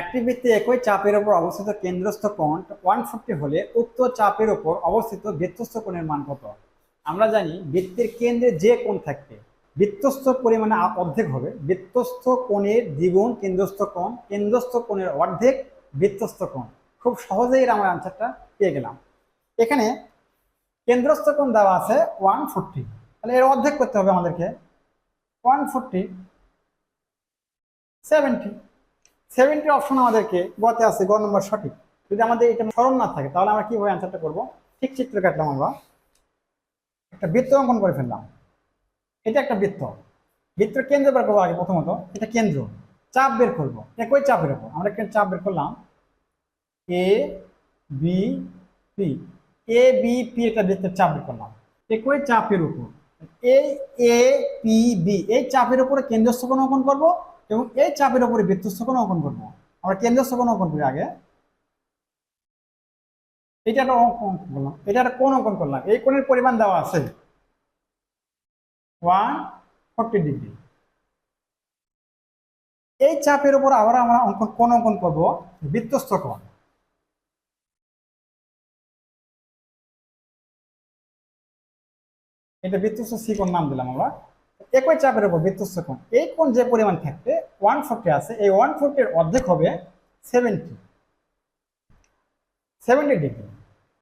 একটি বৃত্তে একই চাপের উপর অবস্থিত কেন্দ্রস্থ কোণ ওয়ান ফোরটি হলে উক্ত চাপের উপর অবস্থিত বৃত্তস্থ কোণের মান কত? আমরা জানি বৃত্তের কেন্দ্রে যে কোণ থাকবে বৃত্তস্থ পরিমাণে অর্ধেক হবে। বৃত্তস্থ কোণের দ্বিগুণ কেন্দ্রস্থ কোণ, কেন্দ্রস্থ কোণের অর্ধেক বৃত্তস্থ কোণ। খুব সহজেই আমরা আনসারটা পেয়ে গেলাম। এখানে কেন্দ্রস্থ কোণ দেওয়া আছে ওয়ান ফোরটি তাহলে এর অর্ধেক করতে হবে আমাদেরকে one forty seventy seventy option আমাদেরকে গতে আছে গ নম্বর সঠিক। যদি আমাদের এটা স্মরণ না থাকে, তাহলে আমরা কীভাবে অ্যান্সারটা করব? ঠিক চিত্র কাটলাম আমরা। একটা বৃত্ত অঙ্কন করে ফেললাম। এটা একটা বৃত্ত। বৃত্ত কেন্দ্র বের করব আগে প্রথমত। এটা কেন্দ্র। চাপ বের করব। এটা একই চাপের উপর। আমরা চাপ বের করলাম। A B P A B P একটা বৃত্তের চাপ বের করলাম। একই চাপের উপর। এই এ পি বি এই চাপের উপরে কেন্দ্রস্থ কোণ অঙ্কন করব। এবং এই চাপের উপরে বৃত্তস্থ কোণ অঙ্কন করব। আমরা কেন্দ্রস্থ কোণ অঙ্কন করি আগে। এটা একটা অঙ্কন করলাম। এটা একটা কোণ অঙ্কন করলাম। এই কোণের পরিমাণ দেওয়া আছে ওয়ান ফোরটি ডিগ্রি। এই চাপের উপর আবার আমরা অঙ্কন কোণ অঙ্কন করব বৃত্তস্থ কোণ এটা বৃত্তস্থ সি কোণ নাম দিলাম আমরা। একই চাপের উপর বৃত্তস্থ কোণ। এই কোণ যে পরিমাণ থাকবে ওয়ান ফোরটি আছে। এই ওয়ান ফোরটির অর্ধেক হবে সেভেন্টি সেভেন্টি ডিগ্রি